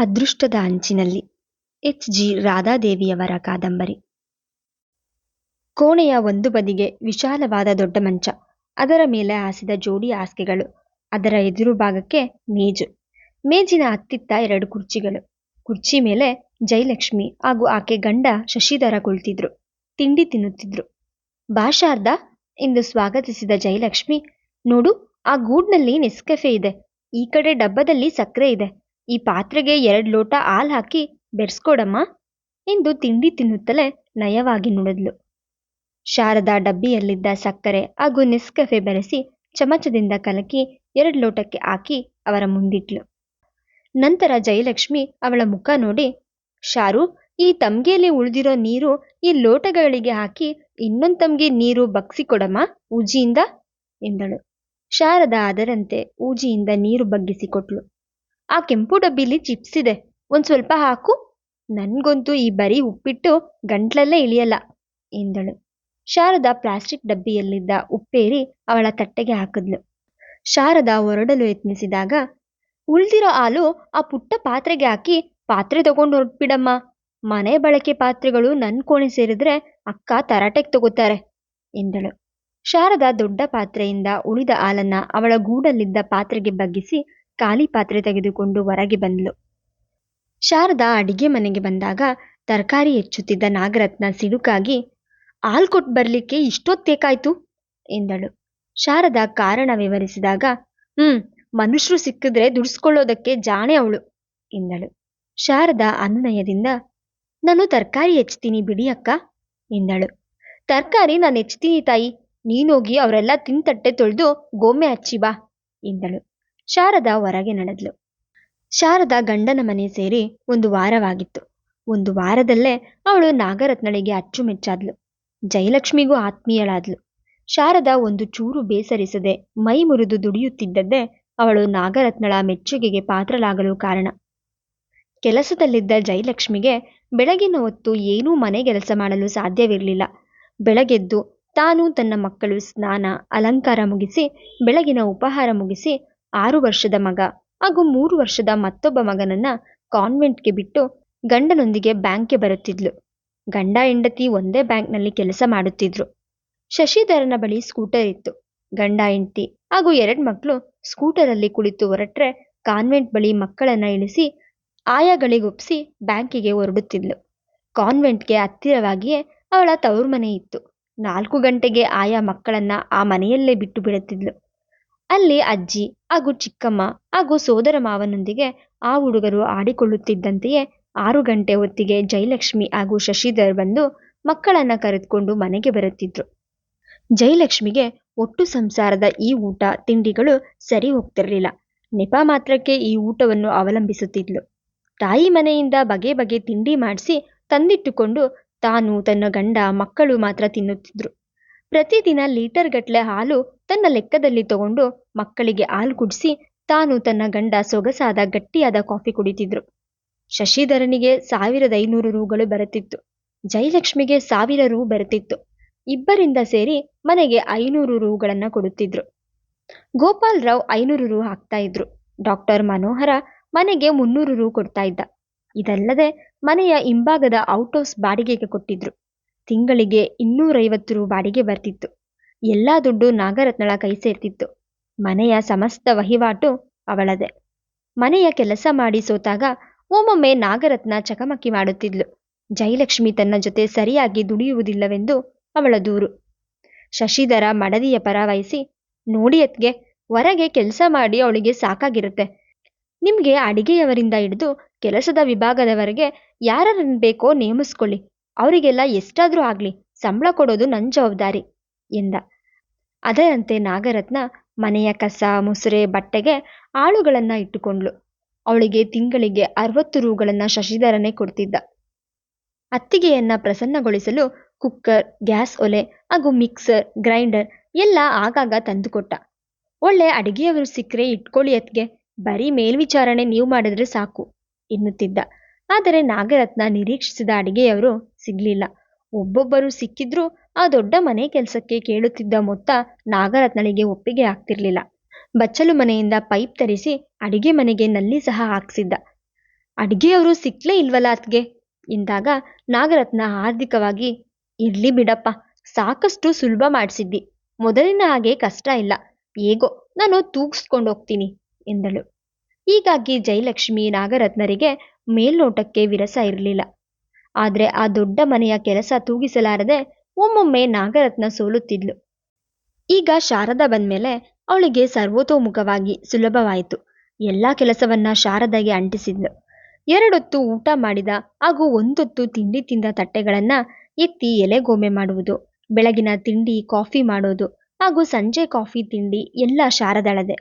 ಅದೃಷ್ಟದ ಅಂಚಿನಲ್ಲಿ. H. G. ರಾಧಾದೇವಿಯವರ ಕಾದಂಬರಿ. ಕೋಣೆಯ ಒಂದು ಬದಿಗೆ ವಿಶಾಲವಾದ ದೊಡ್ಡ ಮಂಚ. ಅದರ ಮೇಲೆ ಹಾಸಿದ ಜೋಡಿ ಹಾಸಿಗೆಗಳು. ಅದರ ಎದುರು ಭಾಗಕ್ಕೆ ಮೇಜು. ಮೇಜಿನ ಅತ್ತಿತ್ತ ಎರಡು ಕುರ್ಚಿಗಳು. ಕುರ್ಚಿ ಮೇಲೆ ಜಯಲಕ್ಷ್ಮಿ ಹಾಗೂ ಆಕೆ ಗಂಡ ಶಶಿಧರ ಕುಳಿತಿದ್ರು. ತಿಂಡಿ ತಿನ್ನುತ್ತಿದ್ರು. ಭಾಷಾರ್ಧ ಎಂದು ಸ್ವಾಗತಿಸಿದ ಜಯಲಕ್ಷ್ಮಿ, ನೋಡು, ಆ ಗೂಡ್ನಲ್ಲಿ ನೆಸ್ಕೆಫೆ ಇದೆ. ಈ ಕಡೆ ಡಬ್ಬದಲ್ಲಿ ಸಕ್ಕರೆ ಇದೆ. ಈ ಪಾತ್ರೆಗೆ ಎರಡು ಲೋಟ ಹಾಲು ಹಾಕಿ ಬೆರೆಸ್ಕೊಡಮ್ಮ ಎಂದು ತಿಂಡಿ ತಿನ್ನುತ್ತಲೇ ನಯವಾಗಿ ನುಡಿದ್ಲು. ಶಾರದಾ ಡಬ್ಬಿಯಲ್ಲಿದ್ದ ಸಕ್ಕರೆ ಹಾಗೂ ನೆಸ್ಕೆಫೆ ಬೆರೆಸಿ ಚಮಚದಿಂದ ಕಲಕಿ ಎರಡು ಲೋಟಕ್ಕೆ ಹಾಕಿ ಅವರ ಮುಂದಿಟ್ಲು. ನಂತರ ಜಯಲಕ್ಷ್ಮಿ ಅವಳ ಮುಖ ನೋಡಿ, ಶಾರು, ಈ ತಮ್ಗೆಯಲ್ಲಿ ಉಳಿದಿರೋ ನೀರು ಈ ಲೋಟಗಳಿಗೆ ಹಾಕಿ ಇನ್ನೊಂದು ತಮ್ಗೆ ನೀರು ಬಗ್ಸಿಕೊಡಮ್ಮ ಉಜಿಯಿಂದ ಎಂದಳು. ಶಾರದಾ ಅದರಂತೆ ಊಜಿಯಿಂದ ನೀರು ಬಗ್ಗಿಸಿಕೊಟ್ಲು ಆ ಕೆಂಪು ಡಬ್ಬಿಲಿ ಚಿಪ್ಸ್ ಇದೆ. ಒಂದು ಸ್ವಲ್ಪ ಹಾಕು. ನನ್ಗೊಂತೂ ಈ ಬರೀ ಉಪ್ಪಿಟ್ಟು ಗಂಟ್ಲಲ್ಲೇ ಇಳಿಯಲ್ಲ, ಎಂದಳು. ಶಾರದಾ ಪ್ಲಾಸ್ಟಿಕ್ ಡಬ್ಬಿಯಲ್ಲಿದ್ದ ಉಪ್ಪೇರಿ ಅವಳ ತಟ್ಟೆಗೆ ಹಾಕಿದ್ಲು. ಶಾರದಾ ಹೊರಡಲು ಯತ್ನಿಸಿದಾಗ, ಉಳ್ದಿರೋ ಹಾಲು ಆ ಪುಟ್ಟ ಪಾತ್ರೆಗೆ ಹಾಕಿ ಪಾತ್ರೆ ತಗೊಂಡು ಹೊರಟ್ಬಿಡಮ್ಮ. ಮನೆ ಬಳಕೆ ಪಾತ್ರೆಗಳು ನನ್ನ ಕೋಣೆ ಸೇರಿದ್ರೆ ಅಕ್ಕ ತರಾಟೆಗೆ ತಗೋತಾರೆ, ಎಂದಳು. ಶಾರದಾ ದೊಡ್ಡ ಪಾತ್ರೆಯಿಂದ ಉಳಿದ ಹಾಲನ್ನ ಅವಳ ಗೂಡಲ್ಲಿದ್ದ ಪಾತ್ರೆಗೆ ಬಗ್ಗಿಸಿ ಖಾಲಿ ಪಾತ್ರೆ ತೆಗೆದುಕೊಂಡು ಹೊರಗೆ ಬಂದ್ಲು. ಶಾರದಾ ಅಡಿಗೆ ಮನೆಗೆ ಬಂದಾಗ ತರಕಾರಿ ಹೆಚ್ಚುತ್ತಿದ್ದ ನಾಗರತ್ನ ಸಿಡುಕಾಗಿ ಹಾಲ್ ಕೊಟ್ಟು ಬರಲಿಕ್ಕೆ ಇಷ್ಟೊತ್ತೇಕಾಯ್ತು? ಎಂದಳು. ಶಾರದಾ ಕಾರಣ ವಿವರಿಸಿದಾಗ, ಹ್ಮ್ ಮನುಷ್ಯರು ಸಿಕ್ಕಿದ್ರೆ ದುಡಿಸ್ಕೊಳ್ಳೋದಕ್ಕೆ ಜಾಣೆ ಅವಳು, ಎಂದಳು. ಶಾರದಾ ಅನುನಯದಿಂದ ನಾನು ತರಕಾರಿ ಹೆಚ್ಚ್ತೀನಿ ಬಿಡಿ ಅಕ್ಕ, ಎಂದಳು. ತರಕಾರಿ ನಾನು ಹೆಚ್ತೀನಿ ತಾಯಿ ನೀನೋಗಿ ಅವರೆಲ್ಲ ತಿಂತಟ್ಟೆ ತೊಳೆದು ಗೋಮೆ ಹಚ್ಚಿ ಬಾ, ಎಂದಳು. ಶಾರದಾ ಹೊರಗೆ ನಡೆದ್ಲು. ಶಾರದಾ ಗಂಡನ ಮನೆ ಸೇರಿ ಒಂದು ವಾರವಾಗಿತ್ತು. ಒಂದು ವಾರದಲ್ಲೇ ಅವಳು ನಾಗರತ್ನಳಿಗೆ ಅಚ್ಚುಮೆಚ್ಚಾದ್ಲು. ಜಯಲಕ್ಷ್ಮಿಗೂ ಆತ್ಮೀಯಳಾದ್ಲು. ಶಾರದ ಒಂದು ಚೂರು ಬೇಸರಿಸದೆ ಮೈ ಮುರಿದು ದುಡಿಯುತ್ತಿದ್ದದ್ದೇ ಅವಳು ನಾಗರತ್ನಳ ಮೆಚ್ಚುಗೆಗೆ ಪಾತ್ರಲಾಗಲು ಕಾರಣ. ಕೆಲಸದಲ್ಲಿದ್ದ ಜಯಲಕ್ಷ್ಮಿಗೆ ಬೆಳಗಿನ ಹೊತ್ತು ಏನೂ ಮನೆ ಕೆಲಸ ಮಾಡಲು ಸಾಧ್ಯವಿರಲಿಲ್ಲ. ಬೆಳಗೆದ್ದು ತಾನು ತನ್ನ ಮಕ್ಕಳು ಸ್ನಾನ, ಅಲಂಕಾರ ಮುಗಿಸಿ, ಬೆಳಗಿನ ಉಪಹಾರ ಮುಗಿಸಿ ಆರು ವರ್ಷದ ಮಗ ಹಾಗೂ ಮೂರು ವರ್ಷದ ಮತ್ತೊಬ್ಬ ಮಗನನ್ನ ಕಾನ್ವೆಂಟ್ಗೆ ಬಿಟ್ಟು ಗಂಡನೊಂದಿಗೆ ಬ್ಯಾಂಕ್ಗೆ ಬರುತ್ತಿದ್ಲು. ಗಂಡ ಹೆಂಡತಿ ಒಂದೇ ಬ್ಯಾಂಕ್ನಲ್ಲಿ ಕೆಲಸ ಮಾಡುತ್ತಿದ್ರು. ಶಶಿಧರನ ಬಳಿ ಸ್ಕೂಟರ್ ಇತ್ತು. ಗಂಡ ಹೆಂಡತಿ ಹಾಗೂ ಎರಡು ಮಕ್ಕಳು ಸ್ಕೂಟರಲ್ಲಿ ಕುಳಿತು ಹೊರಟ್ರೆ ಕಾನ್ವೆಂಟ್ ಬಳಿ ಮಕ್ಕಳನ್ನ ಇಳಿಸಿ ಆಯಾಗಳಿಗೊಪ್ಸಿ ಬ್ಯಾಂಕಿಗೆ ಹೊರಡುತ್ತಿದ್ಲು. ಕಾನ್ವೆಂಟ್ಗೆ ಹತ್ತಿರವಾಗಿಯೇ ಅವಳ ತವರು ಮನೆ ಇತ್ತು. ನಾಲ್ಕು ಗಂಟೆಗೆ ಆಯಾ ಮಕ್ಕಳನ್ನ ಆ ಮನೆಯಲ್ಲೇ ಬಿಟ್ಟು ಬಿಡುತ್ತಿದ್ಲು. ಅಲ್ಲಿ ಅಜ್ಜಿ, ಹಾಗೂ ಚಿಕ್ಕಮ್ಮ, ಹಾಗೂ ಸೋದರ ಮಾವನೊಂದಿಗೆ ಆ ಹುಡುಗರು ಆಡಿಕೊಳ್ಳುತ್ತಿದ್ದಂತೆಯೇ ಆರು ಗಂಟೆ ಹೊತ್ತಿಗೆ ಜಯಲಕ್ಷ್ಮಿ ಹಾಗೂ ಶಶಿಧರ್ ಬಂದು ಮಕ್ಕಳನ್ನ ಕರೆದುಕೊಂಡು ಮನೆಗೆ ಬರುತ್ತಿದ್ರು. ಜಯಲಕ್ಷ್ಮಿಗೆ ಒಟ್ಟು ಸಂಸಾರದ ಈ ಊಟ, ತಿಂಡಿಗಳು ಸರಿ ಹೋಗ್ತಿರಲಿಲ್ಲ. ನೆಪ ಮಾತ್ರಕ್ಕೆ ಈ ಊಟವನ್ನು ಅವಲಂಬಿಸುತ್ತಿದ್ಲು. ತಾಯಿ ಮನೆಯಿಂದ ಬಗೆ ಬಗೆ ತಿಂಡಿ ಮಾಡಿಸಿ ತಂದಿಟ್ಟುಕೊಂಡು ತಾನು ತನ್ನ ಗಂಡ, ಮಕ್ಕಳು ಮಾತ್ರ ತಿನ್ನುತ್ತಿದ್ರು. ಪ್ರತಿದಿನ ಲೀಟರ್ ಗಟ್ಟಲೆ ಹಾಲು ತನ್ನ ಲೆಕ್ಕದಲ್ಲಿ ತಗೊಂಡು ಮಕ್ಕಳಿಗೆ ಹಾಲು ಕುಡಿಸಿ ತಾನು ತನ್ನ ಗಂಡ ಸೊಗಸಾದ ಗಟ್ಟಿಯಾದ ಕಾಫಿ ಕುಡಿತಿದ್ರು. ಶಶಿಧರನಿಗೆ ಸಾವಿರದ ಐನೂರು ರೂಗಳು ಬರುತ್ತಿತ್ತು. ಜಯಲಕ್ಷ್ಮಿಗೆ ಸಾವಿರ ರೂ ಬರುತ್ತಿತ್ತು. ಇಬ್ಬರಿಂದ ಸೇರಿ ಮನೆಗೆ ಐನೂರು ರೂಗಳನ್ನು ಕೊಡುತ್ತಿದ್ರು. ಗೋಪಾಲ್ ರಾವ್ ಐನೂರು ರೂ ಹಾಕ್ತಾ ಇದ್ರು. ಡಾಕ್ಟರ್ ಮನೋಹರ ಮನೆಗೆ ಮುನ್ನೂರು ರೂ ಕೊಡ್ತಾ ಇದ್ದ. ಇದಲ್ಲದೆ ಮನೆಯ ಹಿಂಭಾಗದ ಔಟ್ ಹೌಸ್ ಬಾಡಿಗೆಗೆ ಕೊಟ್ಟಿದ್ರು. ತಿಂಗಳಿಗೆ ಇನ್ನೂರೈವತ್ತು ರು ಬಾಡಿಗೆ ಬರ್ತಿತ್ತು. ಎಲ್ಲಾ ದುಡ್ಡು ನಾಗರತ್ನಳ ಕೈ ಸೇರ್ತಿತ್ತು. ಮನೆಯ ಸಮಸ್ತ ವಹಿವಾಟು ಅವಳದೆ. ಮನೆಯ ಕೆಲಸ ಮಾಡಿ ಸೋತಾಗ ಒಮ್ಮೊಮ್ಮೆ ನಾಗರತ್ನ ಚಕಮಕಿ ಮಾಡುತ್ತಿದ್ಲು. ಜಯಲಕ್ಷ್ಮಿ ತನ್ನ ಜೊತೆ ಸರಿಯಾಗಿ ದುಡಿಯುವುದಿಲ್ಲವೆಂದು ಅವಳ ದೂರು. ಶಶಿಧರ ಮಡದಿಯ ಪರ ವಹಿಸಿ ನೋಡಿಯತ್ಗೆ ಹೊರಗೆ ಕೆಲಸ ಮಾಡಿ ಅವಳಿಗೆ ಸಾಕಾಗಿರುತ್ತೆ. ನಿಮ್ಗೆ ಅಡಿಗೆಯವರಿಂದ ಹಿಡಿದು ಕೆಲಸದ ವಿಭಾಗದವರೆಗೆ ಯಾರನ್ನು ಬೇಕೋ ನೇಮಿಸ್ಕೊಳ್ಳಿ. ಅವರಿಗೆಲ್ಲ ಎಷ್ಟಾದರೂ ಆಗಲಿ, ಸಂಬಳ ಕೊಡೋದು ನನ್ನ ಜವಾಬ್ದಾರಿ, ಎಂದ. ಅದರಂತೆ ನಾಗರತ್ನ ಮನೆಯ ಕಸ, ಮುಸುರೆ, ಬಟ್ಟೆಗೆ ಆಳುಗಳನ್ನ ಇಟ್ಟುಕೊಂಡ್ಳು. ಅವಳಿಗೆ ತಿಂಗಳಿಗೆ ಅರವತ್ತು ರೂಗಳನ್ನ ಶಶಿಧರನೇ ಕೊಡ್ತಿದ್ದ. ಅತ್ತಿಗೆಯನ್ನ ಪ್ರಸನ್ನಗೊಳಿಸಲು ಕುಕ್ಕರ್, ಗ್ಯಾಸ್ ಒಲೆ ಹಾಗೂ ಮಿಕ್ಸರ್, ಗ್ರೈಂಡರ್ ಎಲ್ಲ ಆಗಾಗ ತಂದುಕೊಟ್ಟ. ಒಳ್ಳೆ ಅಡಿಗೆಯವರು ಸಿಕ್ಕರೆ ಇಟ್ಕೊಳ್ಳಿ ಅತ್ಗೆ ಬರೀ ಮೇಲ್ವಿಚಾರಣೆ ನೀವು ಮಾಡಿದ್ರೆ ಸಾಕು, ಎನ್ನುತ್ತಿದ್ದ. ಆದರೆ ನಾಗರತ್ನ ನಿರೀಕ್ಷಿಸಿದ ಅಡಿಗೆಯವರು ಸಿಗ್ಲಿಲ್ಲ. ಒಬ್ಬೊಬ್ಬರು ಸಿಕ್ಕಿದ್ರೂ ಆ ದೊಡ್ಡ ಮನೆ ಕೆಲಸಕ್ಕೆ ಕೇಳುತ್ತಿದ್ದ ಮೊತ್ತ ನಾಗರತ್ನಳಿಗೆ ಒಪ್ಪಿಗೆ ಆಗ್ತಿರ್ಲಿಲ್ಲ. ಬಚ್ಚಲು ಮನೆಯಿಂದ ಪೈಪ್ ತರಿಸಿ ಅಡಿಗೆ ಮನೆಗೆ ನಲ್ಲಿ ಸಹ ಹಾಕ್ಸಿದ್ದ. ಅಡಿಗೆಯವರು ಸಿಕ್ಲೇ ಇಲ್ವಲ್ಲ ಅತ್ಗೆ? ಎಂದಾಗ ನಾಗರತ್ನ ಹಾರ್ದಿಕವಾಗಿ, ಇರ್ಲಿ ಬಿಡಪ್ಪ, ಸಾಕಷ್ಟು ಸುಲಭ ಮಾಡಿಸಿದ್ದಿ. ಮೊದಲಿನ ಹಾಗೆ ಕಷ್ಟ ಇಲ್ಲ. ಹೇಗೋ, ನಾನು ತೂಗಿಸ್ಕೊಂಡು ಹೋಗ್ತೀನಿ, ಎಂದಳು. ಹೀಗಾಗಿ ಜಯಲಕ್ಷ್ಮಿ ನಾಗರತ್ನರಿಗೆ ಮೇಲ್ನೋಟಕ್ಕೆ ವಿರಸ ಇರಲಿಲ್ಲ. ಆದರೆ ಆ ದೊಡ್ಡ ಮನೆಯ ಕೆಲಸ ತೂಗಿಸಲಾರದೆ ಒಮ್ಮೊಮ್ಮೆ ನಾಗರತ್ನ ಸೋಲುತ್ತಿದ್ಲು. ಈಗ ಶಾರದಾ ಬಂದ್ಮೇಲೆ ಅವಳಿಗೆ ಸರ್ವತೋಮುಖವಾಗಿ ಸುಲಭವಾಯಿತು. ಎಲ್ಲ ಕೆಲಸವನ್ನ ಶಾರದಾಗೆ ಅಂಟಿಸಿದ್ಲು. ಎರಡೊತ್ತು ಊಟ ಮಾಡಿದ ಹಾಗೂ ಒಂದೊತ್ತು ತಿಂಡಿ ತಿಂದ ತಟ್ಟೆಗಳನ್ನ ಎತ್ತಿ ಎಲೆಗೊಮ್ಮೆ ಮಾಡುವುದು, ಬೆಳಗಿನ ತಿಂಡಿ ಕಾಫಿ ಮಾಡೋದು ಹಾಗೂ ಸಂಜೆ ಕಾಫಿ ತಿಂಡಿ ಎಲ್ಲ ಶಾರದಳದೆ.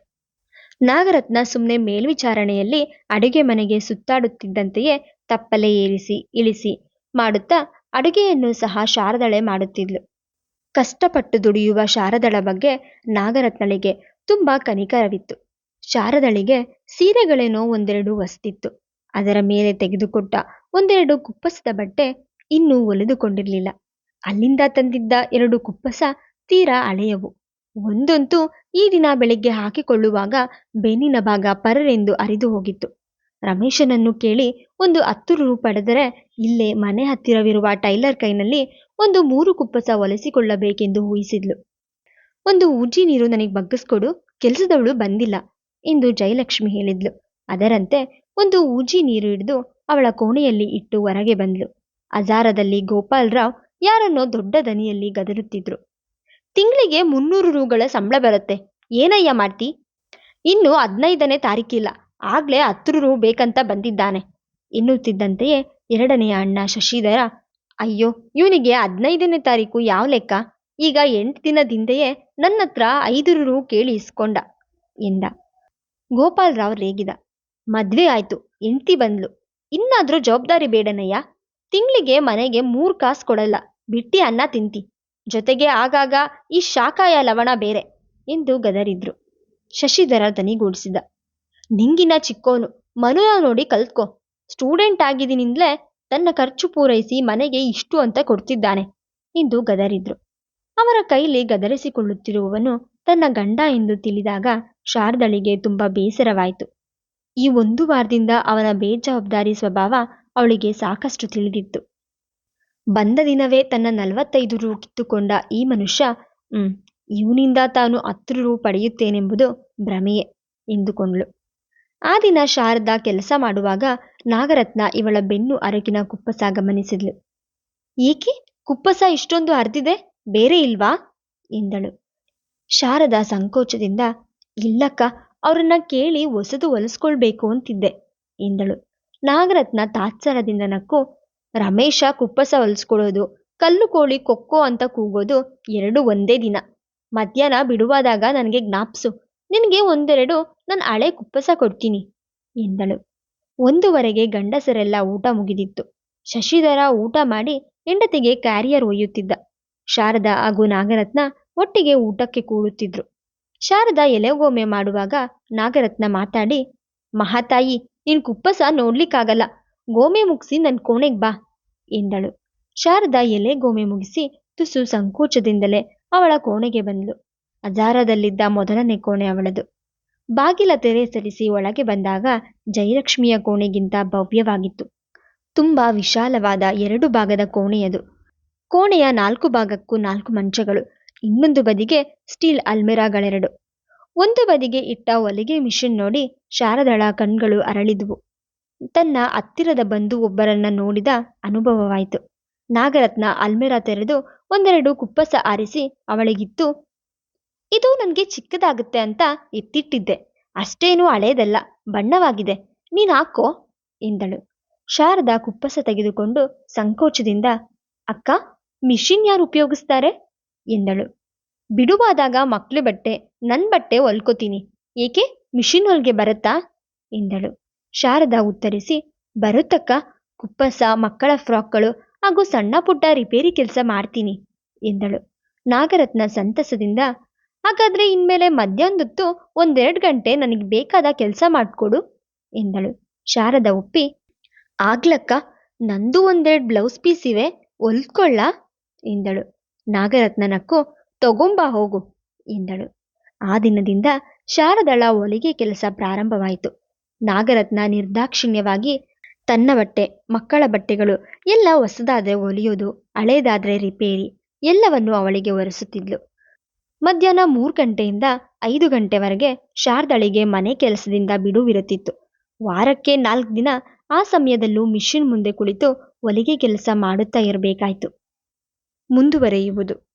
ನಾಗರತ್ನ ಸುಮ್ಮನೆ ಮೇಲ್ವಿಚಾರಣೆಯಲ್ಲಿ ಅಡುಗೆ ಮನೆಗೆ ಸುತ್ತಾಡುತ್ತಿದ್ದಂತೆಯೇ ತಪ್ಪಲೆ ಏರಿಸಿ, ಇಳಿಸಿ ಮಾಡುತ್ತಾ ಅಡುಗೆಯನ್ನು ಸಹ ಶಾರದಳೆ ಮಾಡುತ್ತಿದ್ಲು. ಕಷ್ಟಪಟ್ಟು ದುಡಿಯುವ ಶಾರದಳ ಬಗ್ಗೆ ನಾಗರತ್ನಳಿಗೆ ತುಂಬ ಕನಿಕರವಿತ್ತು. ಶಾರದಳಿಗೆ ಸೀರೆಗಳೇನೋ ಒಂದೆರಡು ಹೊಸ್ತಿತ್ತು. ಅದರ ಮೇಲೆ ತೆಗೆದುಕೊಟ್ಟ ಒಂದೆರಡು ಕುಪ್ಪಸದ ಬಟ್ಟೆ ಇನ್ನೂ ಒಲೆದುಕೊಂಡಿರಲಿಲ್ಲ. ಅಲ್ಲಿಂದ ತಂದಿದ್ದ ಎರಡು ಕುಪ್ಪಸ ತೀರಾ ಅಳೆಯವು ಒಂದಂತೂ ಈ ದಿನ ಬೆಳಿಗ್ಗೆ ಹಾಕಿಕೊಳ್ಳುವಾಗ ಬೆನ್ನಿನ ಭಾಗ ಪರರೆಂದು ಅರಿದು ಹೋಗಿತ್ತು. ರಮೇಶನನ್ನು ಕೇಳಿ ಒಂದು ಹತ್ತು ರು ಪಡೆದರೆ ಇಲ್ಲೇ ಮನೆ ಹತ್ತಿರವಿರುವ ಟೈಲರ್ ಕೈನಲ್ಲಿ ಒಂದು ಮೂರು ಕುಪ್ಪಸ ಒಲಿಸಿಕೊಳ್ಳಬೇಕೆಂದು ಊಹಿಸಿದ್ಲು. ಒಂದು ಉಜ್ಜಿ ನೀರು ನನಗೆ ಬಗ್ಗಿಸ್ಕೊಡು, ಕೆಲಸದವಳು ಬಂದಿಲ್ಲ ಎಂದು ಜಯಲಕ್ಷ್ಮಿ ಹೇಳಿದ್ಲು. ಅದರಂತೆ ಒಂದು ಊಜಿ ನೀರು ಹಿಡಿದು ಅವಳ ಕೋಣೆಯಲ್ಲಿ ಇಟ್ಟು ಹೊರಗೆ ಬಂದ್ಲು. ಅಜಾರದಲ್ಲಿ ಗೋಪಾಲ್ರಾವ್ ಯಾರನ್ನೋ ದೊಡ್ಡ ದನಿಯಲ್ಲಿ ಗದರುತ್ತಿದ್ರು. ತಿಂಗಳಿಗೆ ಮುನ್ನೂರು ರೂಗಳ ಸಂಬಳ ಬರುತ್ತೆ. ಏನಯ್ಯ ಮಾಡ್ತಿ? ಇನ್ನು ಹದಿನೈದನೇ ತಾರೀಕಿಲ್ಲ. ಆಗ್ಲೇ ಹತ್ತು ರು ಬೇಕಂತ ಬಂದಿದ್ದಾನೆ. ಎನ್ನುತ್ತಿದ್ದಂತೆಯೇ ಎರಡನೆಯ ಅಣ್ಣ ಶಶಿಧರ, ಅಯ್ಯೋ, ಇವನಿಗೆ ಹದಿನೈದನೇ ತಾರೀಕು ಯಾವ ಲೆಕ್ಕ? ಈಗ ಎಂಟು ದಿನದಿಂದೆಯೇ ನನ್ನ ಹತ್ರ ಐದು ರು ಕೇಳಿ ಇಸ್ಕೊಂಡ ಎಂದ ಗೋಪಾಲ್ರಾವ್ ರೇಗಿದ. ಮದ್ವೆ ಆಯ್ತು, ಹೆಂಡ್ತಿ ಬಂದ್ಲು. ಇನ್ನಾದ್ರೂ ಜವಾಬ್ದಾರಿ ಬೇಡನಯ್ಯ. ತಿಂಗಳಿಗೆ ಮನೆಗೆ ಮೂರು ಕಾಸು ಕೊಡಲ್ಲ. ಬಿಟ್ಟಿ ಅನ್ನ ತಿಂತಿ. ಜೊತೆಗೆ ಆಗಾಗ ಈ ಶಾಖಾಯ ಲವಣ ಬೇರೆ ಎಂದು ಗದರಿದ್ರು. ಶಶಿಧರ ದನಿಗೂಡಿಸಿದ ನಿಂಗಿನ ಚಿಕ್ಕೋನು. ಮನುನ ನೋಡಿ ಕಲ್ತ್ಕೋ. ಸ್ಟೂಡೆಂಟ್ ಆಗಿದ್ದೀನಿಂದಲೇ ತನ್ನ ಖರ್ಚು ಪೂರೈಸಿ ಮನೆಗೆ ಇಷ್ಟು ಅಂತ ಕೊಡ್ತಿದ್ದಾನೆ ಎಂದು ಗದರಿದ್ರು. ಅವರ ಕೈಲಿ ಗದರಿಸಿಕೊಳ್ಳುತ್ತಿರುವವನು ತನ್ನ ಗಂಡ ಎಂದು ತಿಳಿದಾಗ ಶಾರದಳಿಗೆ ತುಂಬಾ ಬೇಸರವಾಯಿತು. ಈ ಒಂದು ವಾರದಿಂದ ಅವನ ಬೇಜವಾಬ್ದಾರಿ ಸ್ವಭಾವ ಅವಳಿಗೆ ಸಾಕಷ್ಟು ತಿಳಿದಿತ್ತು. ಬಂದ ದಿನವೇ ತನ್ನ ನಲವತ್ತೈದು ರು ಕಿತ್ತುಕೊಂಡ ಈ ಮನುಷ್ಯ, ಹ್ಮ್, ಇವನಿಂದ ತಾನು ಹತ್ತು ರು ಪಡೆಯುತ್ತೇನೆಂಬುದು ಭ್ರಮೆಯೇ ಎಂದುಕೊಂಡ್ಳು. ಆ ದಿನ ಶಾರದಾ ಕೆಲಸ ಮಾಡುವಾಗ ನಾಗರತ್ನ ಇವಳ ಬೆನ್ನು ಅರಗಿನ ಕುಪ್ಪಸ ಗಮನಿಸಿದ್ಲು. ಏಕೆ? ಕುಪ್ಪಸ ಇಷ್ಟೊಂದು ಅರ್ದಿದೆ ಬೇರೆ ಇಲ್ವಾ? ಎಂದಳು. ಶಾರದಾ ಸಂಕೋಚದಿಂದ, ಇಲ್ಲಕ್ಕ, ಅವ್ರನ್ನ ಕೇಳಿ ಹೊಸದು ಹೊಲಿಸ್ಕೊಳ್ಬೇಕು ಅಂತಿದ್ದೆ, ಎಂದಳು. ನಾಗರತ್ನ ತಾತ್ಸರದಿಂದ ನಕ್ಕು, ರಮೇಶ ಕುಪ್ಪಸ ಹೊಲಿಸ್ಕೊಡೋದು ಕಲ್ಲು ಕೋಳಿ ಕೊಕ್ಕೋ ಅಂತ ಕೂಗೋದು ಎರಡು ಒಂದೇ ದಿನ. ಮಧ್ಯಾಹ್ನ ಬಿಡುವಾದಾಗ ನನಗೆ ಜ್ಞಾಪ್ಸು. ನಿನಗೆ ಒಂದೆರಡು ನನ್ನ ಹಳೆ ಕುಪ್ಪಸ ಕೊಡ್ತೀನಿ ಎಂದಳು. ಒಂದುವರೆಗೆ ಗಂಡಸರೆಲ್ಲ ಊಟ ಮುಗಿದಿತ್ತು. ಶಶಿಧರ ಊಟ ಮಾಡಿ ಹೆಂಡತಿಗೆ ಕ್ಯಾರಿಯರ್ ಒಯ್ಯುತ್ತಿದ್ದ. ಶಾರದಾ ಹಾಗೂ ನಾಗರತ್ನ ಒಟ್ಟಿಗೆ ಊಟಕ್ಕೆ ಕೂಡುತ್ತಿದ್ರು ಶಾರದಾ ಎಲೆಗೋಮೆ ಮಾಡುವಾಗ ನಾಗರತ್ನ ಮಾತಾಡಿ, ಮಹಾತಾಯಿ, ನಿನ್ ಕುಪ್ಪಸ ನೋಡ್ಲಿಕ್ಕಾಗಲ್ಲ. ಗೋಮೆ ಮುಗಿಸಿ ನನ್ನ ಕೋಣೆಗೆ ಬಾ ಎಂದಳು. ಶಾರದಾ ಗೋಮೆ ಮುಗಿಸಿ ತುಸು ಸಂಕೋಚದಿಂದಲೇ ಅವಳ ಕೋಣೆಗೆ ಬಂದ್ಲು. ಅಜಾರದಲ್ಲಿದ್ದ ಮೊದಲನೇ ಕೋಣೆ ಅವಳದು. ಬಾಗಿಲ ತೆರೆ ಸರಿಸಿ ಒಳಗೆ ಬಂದಾಗ ಜಯಲಕ್ಷ್ಮಿಯ ಕೋಣೆಗಿಂತ ಭವ್ಯವಾಗಿತ್ತು. ತುಂಬ ವಿಶಾಲವಾದ ಎರಡು ಭಾಗದ ಕೋಣೆಯದು. ಕೋಣೆಯ ನಾಲ್ಕು ಭಾಗಕ್ಕೂ ನಾಲ್ಕು ಮಂಚಗಳು, ಇನ್ನೊಂದು ಬದಿಗೆ ಸ್ಟೀಲ್ ಅಲ್ಮೆರಾಗಳೆರಡು. ಒಂದು ಬದಿಗೆ ಇಟ್ಟ ಒಲಿಗೆ ಮಿಷಿನ್ ನೋಡಿ ಶಾರದಳ ಕಣ್ಗಳು ಅರಳಿದುವು. ತನ್ನ ಹತ್ತಿರದ ಬಂಧು ಒಬ್ಬರನ್ನ ನೋಡಿದ ಅನುಭವವಾಯಿತು. ನಾಗರತ್ನ ಅಲ್ಮೆರಾ ತೆರೆದು ಒಂದೆರಡು ಕುಪ್ಪಸ ಆರಿಸಿ ಅವಳಿಗಿತ್ತು ಇದು ನನಗೆ ಚಿಕ್ಕದಾಗುತ್ತೆ ಅಂತ ಎತ್ತಿಟ್ಟಿದ್ದೆ ಅಷ್ಟೇನೂ ಹಳೇದಲ್ಲ ಬಣ್ಣವಾಗಿದೆ. ನೀನ್ ಹಾಕೋ, ಎಂದಳು. ಶಾರದಾ ಕುಪ್ಪಸ ತೆಗೆದುಕೊಂಡು ಸಂಕೋಚದಿಂದ, ಅಕ್ಕ, ಮಿಷಿನ್ ಯಾರು ಉಪಯೋಗಿಸ್ತಾರೆ? ಎಂದಳು. ಬಿಡುವಾದಾಗ ಮಕ್ಳು ಬಟ್ಟೆ ನನ್ನ ಬಟ್ಟೆ ಹೊಲ್ಕೋತೀನಿ. ಏಕೆ, ಮಿಷಿನ್ ಹೊಲ್ಗೆ ಬರುತ್ತಾ? ಎಂದಳು. ಶಾರದಾ ಉತ್ತರಿಸಿ, ಬರುತ್ತಕ್ಕ, ಕುಪ್ಪಸ, ಮಕ್ಕಳ ಫ್ರಾಕ್ಗಳು ಹಾಗೂ ಸಣ್ಣ ಪುಟ್ಟ ರಿಪೇರಿ ಕೆಲಸ ಮಾಡ್ತೀನಿ, ಎಂದಳು. ನಾಗರತ್ನ ಸಂತಸದಿಂದ ಹಾಗಾದ್ರೆ ಇನ್ಮೇಲೆ ಮಧ್ಯಾಹ್ನದೊತ್ತು ಒಂದೆರಡು ಗಂಟೆ ನನಗೆ ಬೇಕಾದ ಕೆಲಸ ಮಾಡಿಕೊಡು, ಎಂದಳು. ಶಾರದ ಒಪ್ಪಿ ಆಗ್ಲಕ್ಕ, ನಂದು ಒಂದೆರಡು ಬ್ಲೌಸ್ ಪೀಸ್ ಇವೆ ಹೊಲ್ಕೊಳ್ಳ ಎಂದಳು. ನಾಗರತ್ನನಕ್ಕೂ, ತಗೊಂಬಾ ಹೋಗು, ಎಂದಳು. ಆ ದಿನದಿಂದ ಶಾರದಳ ಹೊಲಿಗೆ ಕೆಲಸ ಪ್ರಾರಂಭವಾಯಿತು. ನಾಗರತ್ನ ನಿರ್ದಾಕ್ಷಿಣ್ಯವಾಗಿ ತನ್ನ ಬಟ್ಟೆ, ಮಕ್ಕಳ ಬಟ್ಟೆಗಳು ಎಲ್ಲ ಹೊಸದಾದರೆ ಹೊಲಿಯೋದು ಹಳೇದಾದ್ರೆ ರಿಪೇರಿ ಎಲ್ಲವನ್ನು ಅವಳಿಗೆ ಒರೆಸುತ್ತಿದ್ಲು. ಮಧ್ಯಾಹ್ನ ಮೂರು ಗಂಟೆಯಿಂದ ಐದು ಗಂಟೆವರೆಗೆ ಶಾರದಳಿಗೆ ಮನೆ ಕೆಲಸದಿಂದ ಬಿಡುವಿರುತ್ತಿತ್ತು. ವಾರಕ್ಕೆ ನಾಲ್ಕು ದಿನ ಆ ಸಮಯದಲ್ಲೂ ಮಿಷಿನ್ ಮುಂದೆ ಕುಳಿತು ಹೊಲಿಗೆ ಕೆಲಸ ಮಾಡುತ್ತಾ ಇರಬೇಕಾಯ್ತು. ಮುಂದುವರೆಯುವುದು.